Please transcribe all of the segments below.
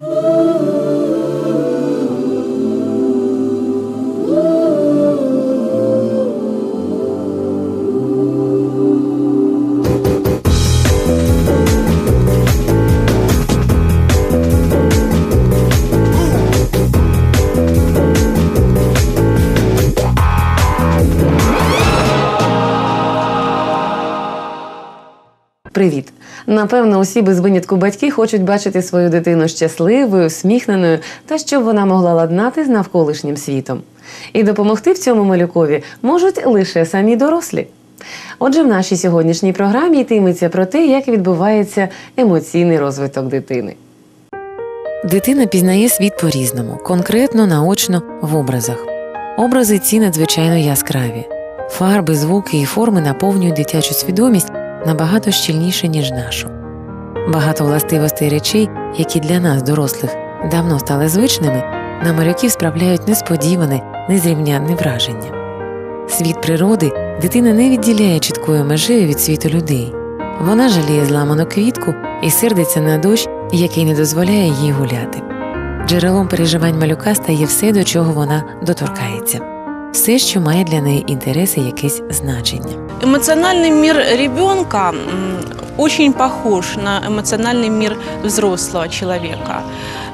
Ooh. Привіт! Напевно, усі без винятку батьки хочуть бачити свою дитину щасливою, усміхненою та щоб вона могла ладнати з навколишнім світом. І допомогти в цьому малюкові можуть лише самі дорослі. Отже, в нашій сьогоднішній програмі йтиметься про те, як відбувається емоційний розвиток дитини. Дитина пізнає світ по-різному, конкретно, наочно, в образах. Образи ці надзвичайно яскраві. Фарби, звуки і форми наповнюють дитячу свідомість набагато щільніше, ніж нашу. Багато властивостей речей, які для нас, дорослих, давно стали звичними, на малюків справляють несподіване, незрівнянне враження. Світ природи дитина не відділяє чіткою межею від світу людей. Вона жаліє зламану квітку і сердиться на дощ, який не дозволяє їй гуляти. Джерелом переживань малюка стає все, до чого вона доторкається, все, що має для неї інтерес і якесь значення. Эмоциональный мир ребенка м, очень похож на эмоциональный мир взрослого человека.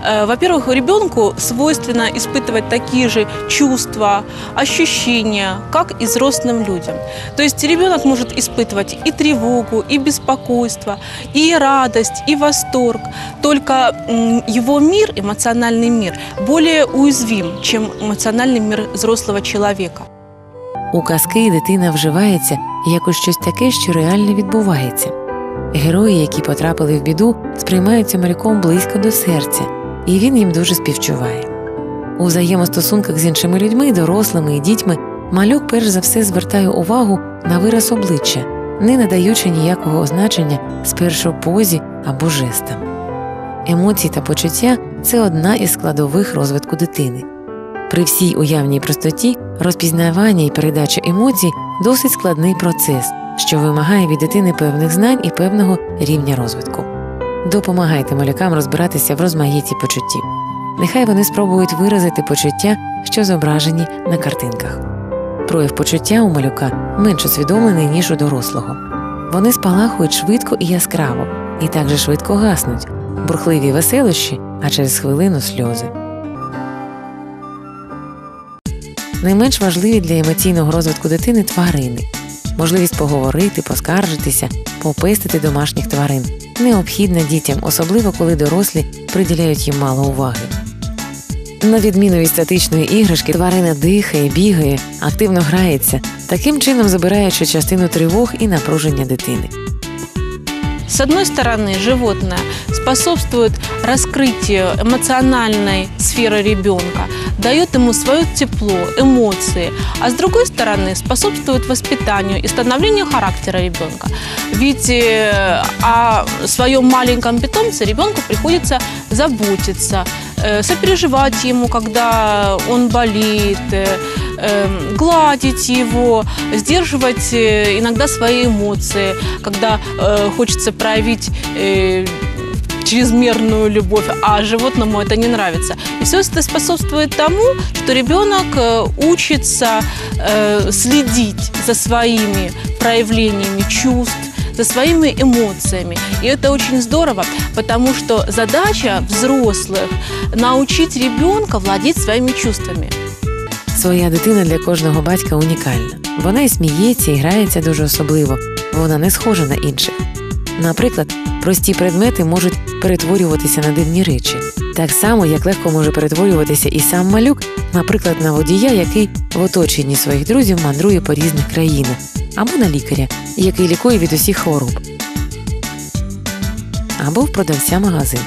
Э, Во-первых, ребенку свойственно испытывать такие же чувства, ощущения, как и взрослым людям. То есть ребенок может испытывать и тревогу, и беспокойство, и радость, и восторг. Только м, его мир, эмоциональный мир, более уязвим, чем эмоциональный мир взрослого человека. У казки дитина вживається як у щось таке, що реально відбувається. Герої, які потрапили в біду, сприймаються малюком близько до серця, І він їм дуже співчуває. У взаємостосунках з іншими людьми, дорослими і дітьми, малюк перш за все звертає увагу на вираз обличчя, не надаючи ніякого значення спершу позі або жестам. Емоції та почуття це одна із складових розвитку дитини. При всій уявній простоті розпізнавання і передача емоцій досить складний процес, що вимагає від дитини певних знань і певного рівня розвитку. Допомагайте малюкам розбиратися в розмаїтті почуттів. Нехай вони спробують виразити почуття, що зображені на картинках. Прояв почуття у малюка менш усвідомлений, ніж у дорослого. Вони спалахують швидко і яскраво, і так же швидко гаснуть, бурхливі веселощі, а через хвилину сльози. Не менш важливі для емоційного розвитку дитини тварини. Можливість поговорити, поскаржитися, попестити домашніх тварин необхідна дітям, особливо коли дорослі приділяють їм мало уваги. На відміну від статичної іграшки, тварина дихає, бігає, активно грається, таким чином забираючи частину тривог і напруження дитини. С одной стороны, животное способствует раскрытию эмоциональной сферы ребенка, дает ему свое тепло, эмоции, а с другой стороны способствует воспитанию и становлению характера ребенка. Ведь э, о своем маленьком питомце ребенку приходится заботиться, э, сопереживать ему, когда он болеет, э, э, гладить его, сдерживать иногда свои эмоции, когда хочется проявить чрезмерную любовь, а животному это не нравится. И все это способствует тому, что ребенок э, учится э, следить за своими проявлениями чувств, за своими эмоциями. И это очень здорово, потому что задача взрослых научить ребенка владеть своими чувствами. Своя дитина для кожного батька унікальна. Вона і сміється, і грається дуже особливо, вона не схожа на інших. Наприклад, прості предмети можуть перетворюватися на дивні речі, так само, як легко може перетворюватися і сам малюк, наприклад, на водія, який в оточенні своїх друзів мандрує по різних країнах, або на лікаря, який лікує від усіх хвороб, або в продавця магазину.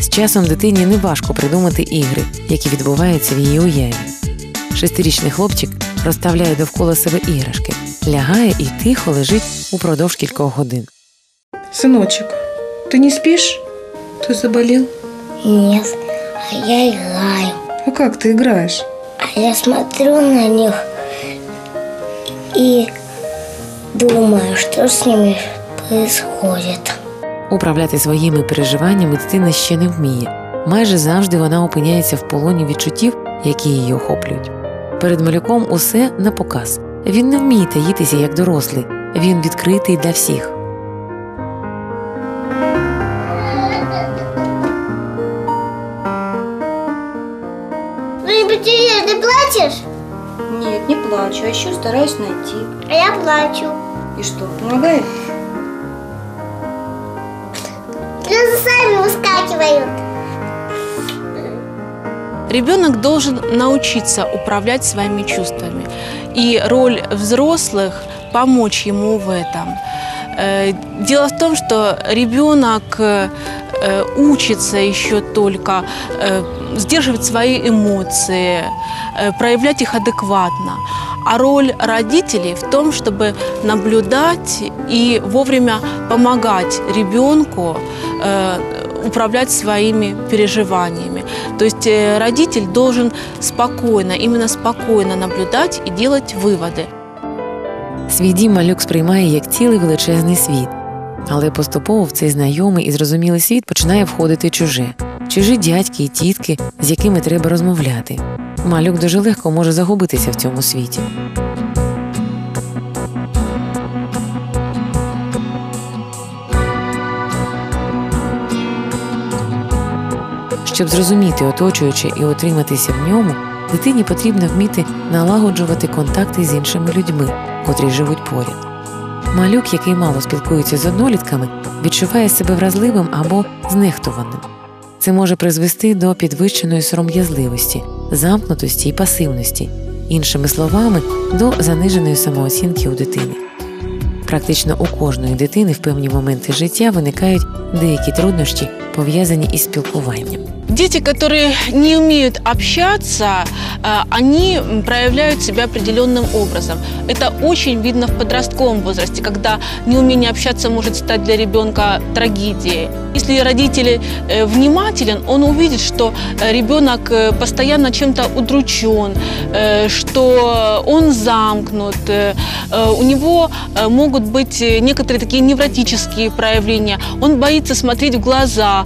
З часом дитині не важко придумати ігри, які відбуваються в її уяві. Шестирічний хлопчик розставляє довкола себе іграшки, лягає і тихо лежить упродовж кількох годин. Сыночек, ты не спишь? Ты заболел? Нет, а я играю. А как ты играешь? А я смотрю на них и думаю, что с ними происходит. Управляти своїми переживаннями дитина ще не вміє. Майже завжди вона опиняється в полоні відчуттів, які її охоплюють. Перед малюком усе на показ. Він не вміє таїтися як дорослий, він відкритий для всіх. Плачешь? Нет, не плачу, а еще стараюсь найти. А я плачу. И что, помогает? Слезы сами выскакивают. Ребенок должен научиться управлять своими чувствами. И роль взрослых – помочь ему в этом. Э, Дело в том, что ребенок э, учится еще только э, сдерживать свои эмоции, э, проявлять их адекватно. А роль родителей в том, чтобы наблюдать и вовремя помогать ребенку э, управлять своими переживаниями. То есть э, родитель должен спокойно, именно спокойно наблюдать и делать выводы. Свій дім малюк сприймає як цілий величезний світ, але поступово в цей знайомий і зрозумілий світ починає входити чуже, чужі дядьки і тітки, з якими треба розмовляти. Малюк дуже легко може загубитися в цьому світі. Щоб зрозуміти оточуюче і отриматися в ньому, дитині потрібно вміти налагоджувати контакти з іншими людьми, котрі живуть поряд. Малюк, який мало спілкується з однолітками, відчуває себе вразливим або знехтуваним. Це може призвести до підвищеної сором'язливості, замкнутості і пасивності, іншими словами, до заниженої самооцінки у дитини. Практично у кожної дитини в певні моменти життя виникають деякі труднощі, пов'язані із спілкуванням. Дети, которые не умеют общаться, э, они проявляют себя определенным образом. Это очень видно в подростковом возрасте, когда неумение общаться может стать для ребенка трагедией. Если родитель э, внимателен, он увидит, что э, ребенок э, постоянно чем-то удручен, что он замкнут, у него могут быть некоторые такие невротические проявления. Он боится смотреть в глаза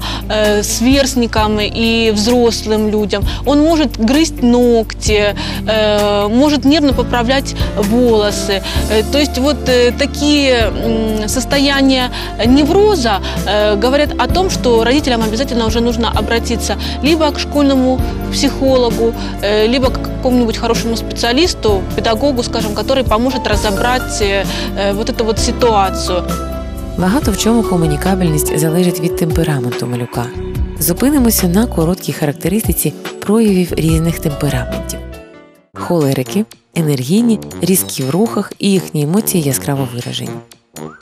сверстникам и взрослым людям. Он может грызть ногти, э, может нервно поправлять волосы. Э, То есть вот э, такие м, состояния невроза э, говорят о том, что родителям обязательно уже нужно обратиться либо к школьному психологу, э, либо к какому-нибудь хорошему специалисту, педагогу, скажем, который поможет разобрать э, э, вот эту вот ситуацию. Багато в чому комунікабельність залежить від темпераменту малюка. Зупинимося на короткій характеристиці проявів різних темпераментів: холерики, енергійні, різкі в рухах і їхні емоції яскраво виражені.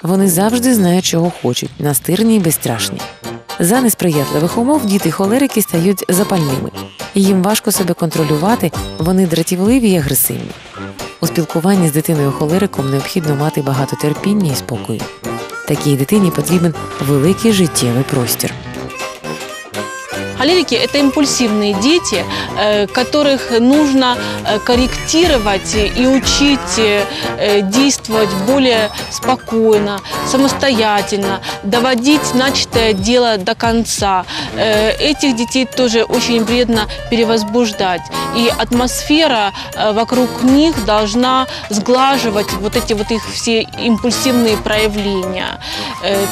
Вони завжди знають, чого хочуть, настирні і безстрашні. За несприятливих умов діти холерики стають запальними. Їм важко себе контролювати, вони дратівливі і агресивні. У спілкуванні з дитиною холериком необхідно мати багато терпіння і спокою. Такій дитині потрібен великий життєвий простір. Холерики – это импульсивные дети, э, которых нужно э, корректировать и учить э, действовать более спокойно, самостоятельно, доводить начатое дело до конца. Этих детей тоже очень вредно перевозбуждать. И атмосфера вокруг них должна сглаживать вот эти вот их все импульсивные проявления.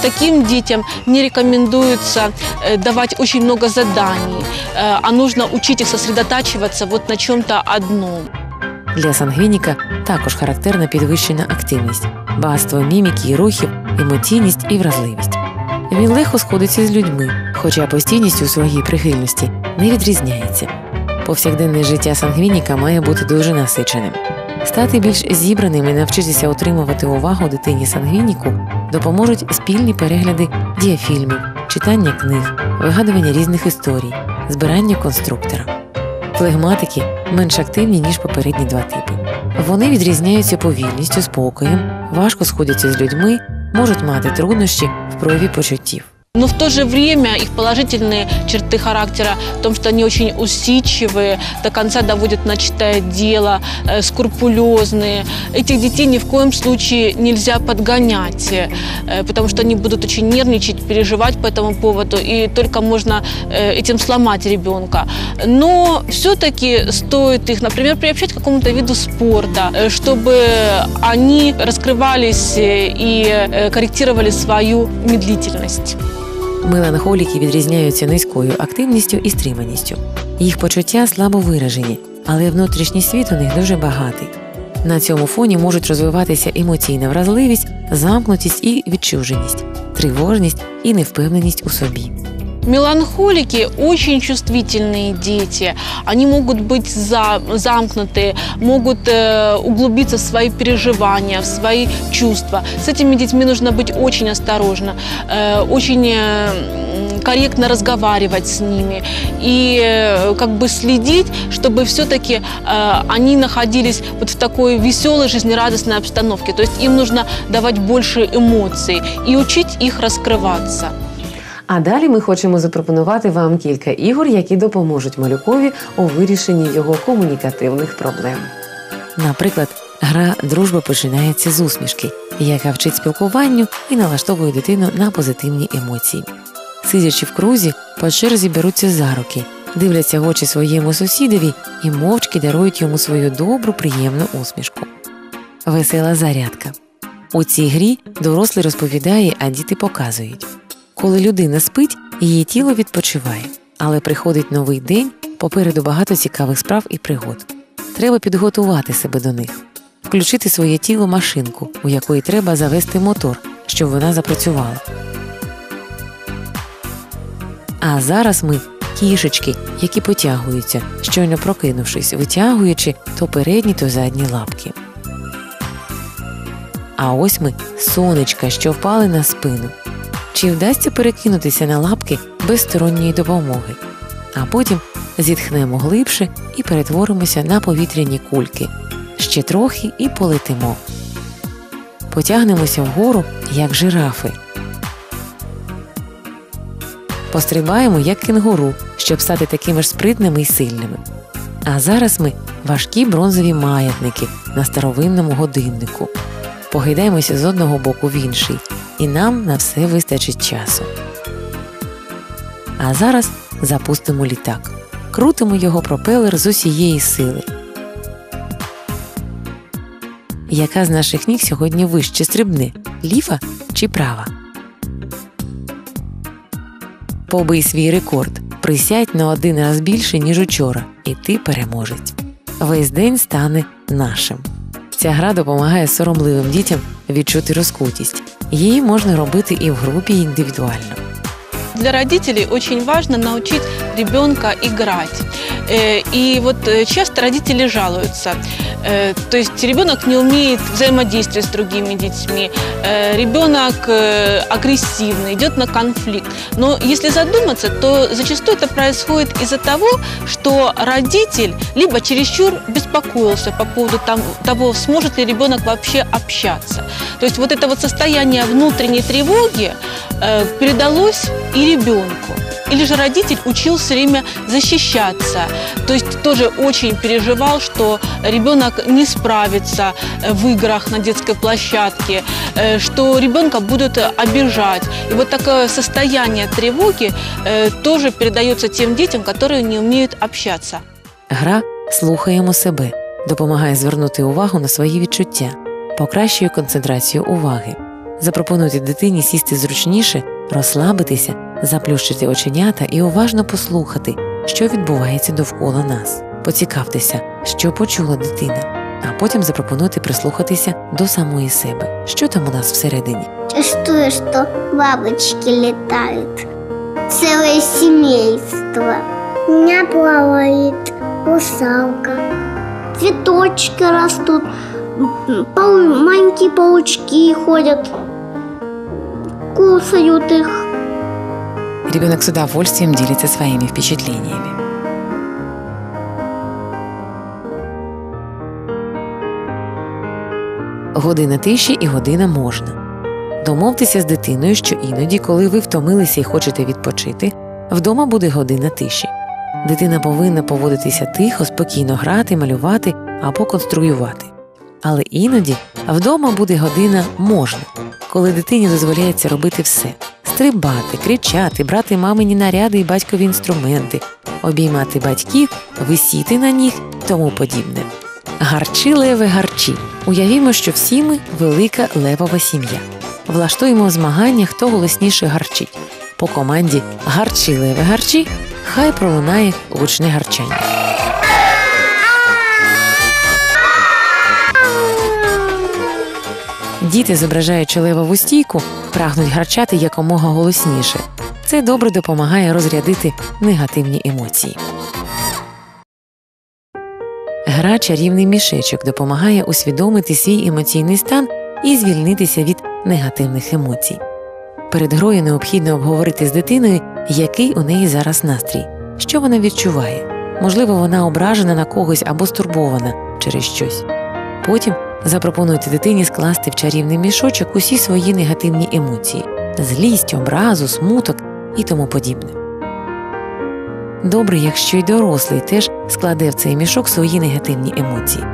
Таким детям не рекомендуется давать очень много заданий, э, а нужно учить их сосредотачиваться вот на чем-то одном. Для сангвініка також характерна підвищена активність, багатство міміки і рухів, емоційність і вразливість. Він легко сходиться з людьми, хоча постійність у своїй прихильності не відрізняється. Повсякденне життя сангвініка має бути дуже насиченим. Стати більш зібраним і навчитися отримувати увагу дитині сангвініку допоможуть спільні перегляди діафільмів, читання книг, вигадування різних історій, збирання конструктора. Флегматики менш активні, ніж попередні два типи. Вони відрізняються повільністю, спокоєм, важко сходяться з людьми, можуть мати труднощі в прояві почуттів. Но в то же время их положительные черты характера в том, что они очень усидчивые, до конца доводят начатое дело, э, скрупулезные. Этих детей ни в коем случае нельзя подгонять, э, потому что они будут очень нервничать, переживать по этому поводу, и только можно э, этим сломать ребенка. Но все-таки стоит их, например, приобщать к какому-то виду спорта, э, чтобы они раскрывались э, и э, корректировали свою медлительность. Меланхоліки відрізняються низькою активністю і стриманістю. Їх почуття слабо виражені, але внутрішній світ у них дуже багатий. На цьому фоні можуть розвиватися емоційна вразливість, замкнутість і відчуженість, тривожність і невпевненість у собі. Меланхолики очень чувствительные дети. Они могут быть за, замкнуты, могут э, углубиться в свои переживания, в свои чувства. С этими детьми нужно быть очень осторожно, э, очень э, корректно разговаривать с ними и э, как бы следить, чтобы все-таки э, они находились вот в такой веселой, жизнерадостной обстановке. То есть им нужно давать больше эмоций и учить их раскрываться. А далі ми хочемо запропонувати вам кілька ігор, які допоможуть малюкові у вирішенні його комунікативних проблем. Наприклад, гра Дружба починається з усмішки, яка вчить спілкуванню і налаштовує дитину на позитивні емоції. Сидячи в крузі, по черзі беруться за руки, дивляться в очі своєму сусідові і мовчки дарують йому свою добру, приємну усмішку. Весела зарядка. У цій грі дорослий розповідає, а діти показують. Коли людина спить, її тіло відпочиває, але приходить новий день, попереду багато цікавих справ і пригод. Треба підготувати себе до них, включити своє тіло машинку, у якої треба завести мотор, щоб вона запрацювала. А зараз ми кішечки, які потягуються, щойно прокинувшись, витягуючи то передні, то задні лапки. А ось ми сонечка, що впали на спину. Чи вдасться перекинутися на лапки без сторонньої допомоги? А потім зітхнемо глибше і перетворимося на повітряні кульки. Ще трохи і полетимо. Потягнемося вгору, як жирафи. Пострибаємо, як кенгуру, щоб стати такими ж спритними і сильними. А зараз ми важкі бронзові маятники на старовинному годиннику. Погайдаємося з одного боку в інший, і нам на все вистачить часу. А зараз запустимо літак. Крутимо його пропелер з усієї сили. Яка з наших ніг сьогодні вище стрибне? Ліва чи права? Побий свій рекорд. Присядь на один раз більше, ніж учора, і ти переможець. Весь день стане нашим. Ця гра допомагає соромливим дітям відчути розкутість. Її можна робити і в групі, індивідуально. Для родителей очень важно научить ребенка играть. Э, И вот э, часто родители жалуются. Э, То есть ребенок не умеет взаимодействовать с другими детьми, Э, ребенок э, агрессивный, идет на конфликт. Но если задуматься, то зачастую это происходит из-за того, что родитель либо чересчур беспокоился по поводу того, сможет ли ребенок вообще общаться. То есть вот это вот состояние внутренней тревоги передалось и ребенку. Или же родитель учил все время защищаться, то есть тоже очень переживал, что ребенок не справится э, в играх на детской площадке, э, что ребенка будут э, обижать. И вот такое состояние тревоги э, тоже передается тем детям, которые не умеют общаться. Гра слухаємо себе, допомагає звернути увагу на свої відчуття, покращує концентрацію уваги. Запропонуйте дитині сісти зручніше, розслабитися, заплющити оченята і уважно послухати, що відбувається довкола нас. Поцікавтеся, що почула дитина, а потім запропонуйте прислухатися до самої себе, що там у нас всередині. Чувствую, что бабочки летают. Целое семейство. У меня плавает русалка. Цветочки растут. Пау- паучки ходят. Кусают их. Ребенок с удовольствием делится своими впечатлениями. Година тиші і година можна. Домовтеся з дитиною, що іноді, коли ви втомилися і хочете відпочити, вдома буде година тиші. Дитина повинна поводитися тихо, спокійно грати, малювати або конструювати. Але іноді вдома буде година можна, коли дитині дозволяється робити все: стрибати, кричати, брати мамині наряди і батькові інструменти, обіймати батьків, висіти на них тому подібне. Гарчі леве гарчі. Уявімо, що всі ми велика левова сім'я. Влаштуємо змагання, хто голосніше гарчить. По команді гарчі леве гарчі, хай пролунає гучне гарчання. Діти, зображаючи левову стійку, прагнуть гарчати якомога голосніше. Це добре допомагає розрядити негативні емоції. Гра чарівний мішечок допомагає усвідомити свій емоційний стан і звільнитися від негативних емоцій. Перед грою необхідно обговорити з дитиною, який у неї зараз настрій, що вона відчуває. Можливо, вона ображена на когось або стурбована через щось. Потім запропонуйте дитині скласти в чарівний мішочок усі свої негативні емоції злість, образу, смуток і тому подібне. Добре, якщо й дорослий теж складе в цей мішок свої негативні емоції.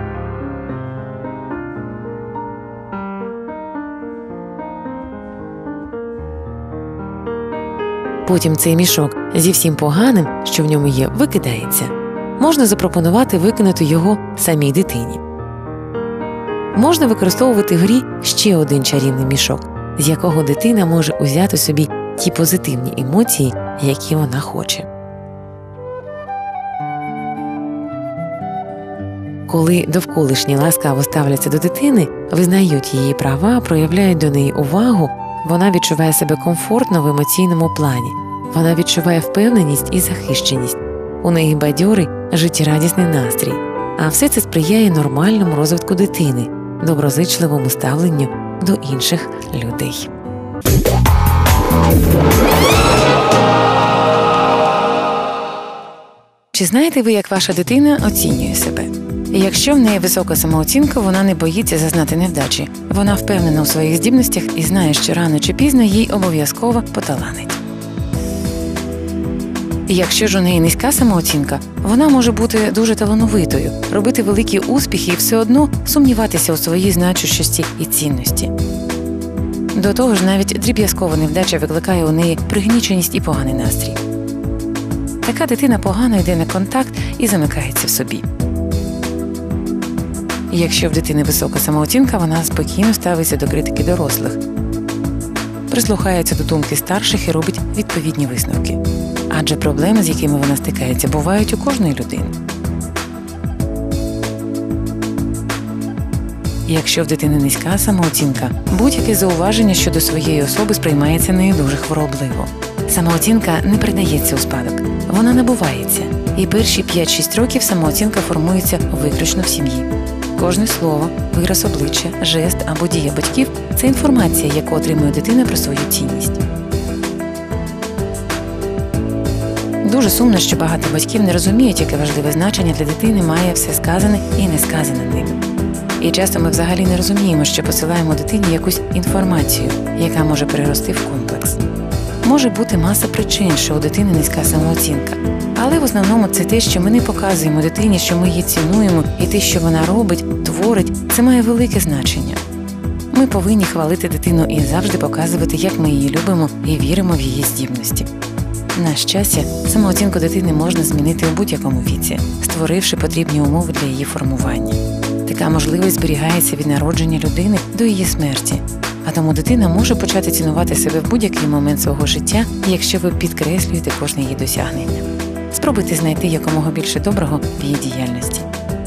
Потім цей мішок зі всім поганим, що в ньому є, викидається. Можна запропонувати викинути його самій дитині. Можна використовувати в грі ще один чарівний мішок, з якого дитина може узяти собі ті позитивні емоції, які вона хоче. Коли довколишні ласкаво ставляться до дитини, визнають її права, проявляють до неї увагу, вона відчуває себе комфортно в емоційному плані, вона відчуває впевненість і захищеність, у неї бадьорий, життєрадісний настрій, а все це сприяє нормальному розвитку дитини, доброзичливому ставленню до інших людей. Чи знаєте ви, як ваша дитина оцінює себе? Якщо в неї висока самооцінка, вона не боїться зазнати невдачі. Вона впевнена у своїх здібностях і знає, що рано чи пізно їй обов'язково поталанить. Якщо ж у неї низька самооцінка, вона може бути дуже талановитою, робити великі успіхи і все одно сумніватися у своїй значущості і цінності. До того ж, навіть дріб'язкова невдача викликає у неї пригніченість і поганий настрій. Така дитина погано йде на контакт і замикається в собі. Якщо в дитини висока самооцінка, вона спокійно ставиться до критики дорослих, прислухається до думки старших і робить відповідні висновки. Адже проблеми, з якими вона стикається, бувають у кожної людини. Якщо в дитини низька самооцінка, будь-яке зауваження щодо своєї особи сприймається нею дуже хворобливо. Самооцінка не передається у спадок, вона набувається, і перші 5-6 років самооцінка формується виключно в сім'ї. Кожне слово, вираз обличчя, жест або дія батьків це інформація, яку отримує дитина про свою цінність. Дуже сумно, що багато батьків не розуміють, яке важливе значення для дитини має все сказане і не сказане ними. І часто ми взагалі не розуміємо, що посилаємо дитині якусь інформацію, яка може перерости в комплекс. Може бути маса причин, що у дитини низька самооцінка, але в основному це те, що ми не показуємо дитині, що ми її цінуємо, і те, що вона робить, творить, це має велике значення. Ми повинні хвалити дитину і завжди показувати, як ми її любимо і віримо в її здібності. На щастя, самооцінку дитини можна змінити у будь-якому віці, створивши потрібні умови для її формування. Така можливість зберігається від народження людини до її смерті, а тому дитина може почати цінувати себе в будь-який момент свого життя, якщо ви підкреслюєте кожне її досягнення. Спробуйте знайти якомога більше доброго в її діяльності.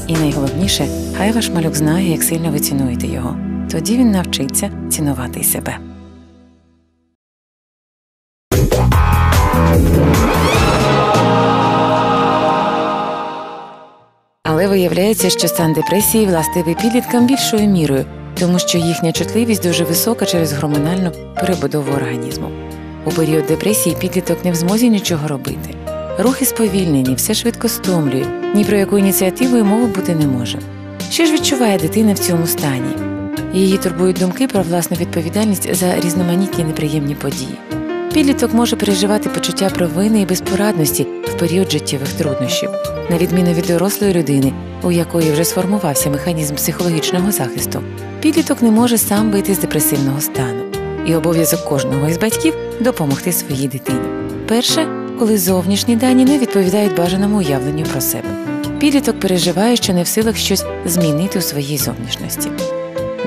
І найголовніше, хай ваш малюк знає, як сильно ви цінуєте його. Тоді він навчиться цінувати себе. Але виявляється, що стан депресії властивий підліткам більшою мірою, тому що їхня чутливість дуже висока через гормональну перебудову організму. У період депресії підліток не в змозі нічого робити. Рухи сповільнені, все швидко стомлює, ні про яку ініціативу й мови бути не може. Що ж відчуває дитина в цьому стані? Її турбують думки про власну відповідальність за різноманітні неприємні події. Підліток може переживати почуття провини і безпорадності в період життєвих труднощів, на відміну від дорослої людини, у якої вже сформувався механізм психологічного захисту. Підліток не може сам вийти з депресивного стану, і обов'язок кожного із батьків допомогти своїй дитині. Перше, коли зовнішні дані не відповідають бажаному уявленню про себе. Підліток переживає, що не в силах щось змінити у своїй зовнішності.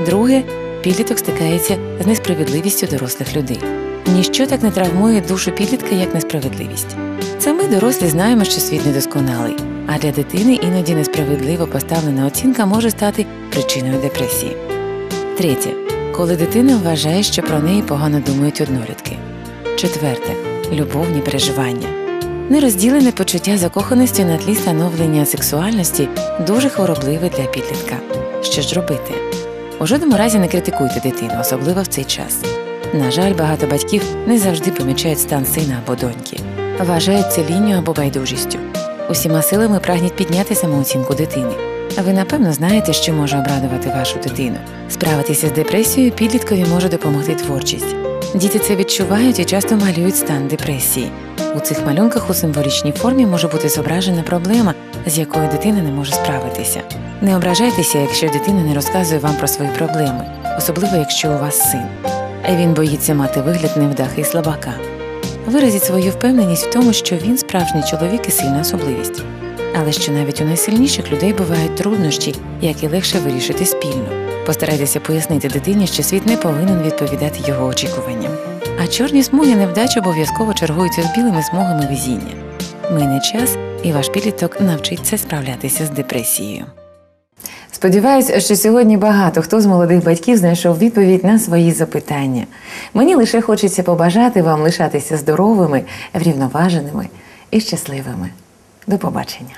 Друге, підліток стикається з несправедливістю дорослих людей. Ніщо так не травмує душу підлітка, як несправедливість. Це ми, дорослі, знаємо, що світ недосконалий, а для дитини іноді несправедливо поставлена оцінка може стати причиною депресії. Третє, коли дитина вважає, що про неї погано думають однолітки. Четверте любовні переживання. Нерозділене почуття закоханості на тлі становлення сексуальності дуже хворобливе для підлітка. Що ж робити? У жодному разі не критикуйте дитину, особливо в цей час. На жаль, багато батьків не завжди помічають стан сина або доньки, вважають це лінню або байдужістю. Усіма силами прагнуть підняти самооцінку дитини. А ви напевно знаєте, що може обрадувати вашу дитину. Справитися з депресією підліткові може допомогти творчість. Діти це відчувають і часто малюють стан депресії. У цих малюнках у символічній формі може бути зображена проблема, з якою дитина не може справитися. Не ображайтеся, якщо дитина не розказує вам про свої проблеми, особливо якщо у вас син. А він боїться мати вигляд невдахи і слабака. Виразіть свою впевненість в тому, що він справжній чоловік і сильна особливість. Але що навіть у найсильніших людей бувають труднощі, які легше вирішити спільно. Постарайтеся пояснити дитині, що світ не повинен відповідати його очікуванням. А чорні смуги невдач обов'язково чергуються з білими смугами везіння. Мине час, і ваш підліток навчиться справлятися з депресією. Сподіваюсь, що сьогодні багато хто з молодих батьків знайшов відповідь на свої запитання. Мені лише хочеться побажати вам лишатися здоровими, врівноваженими і щасливими. До побачення.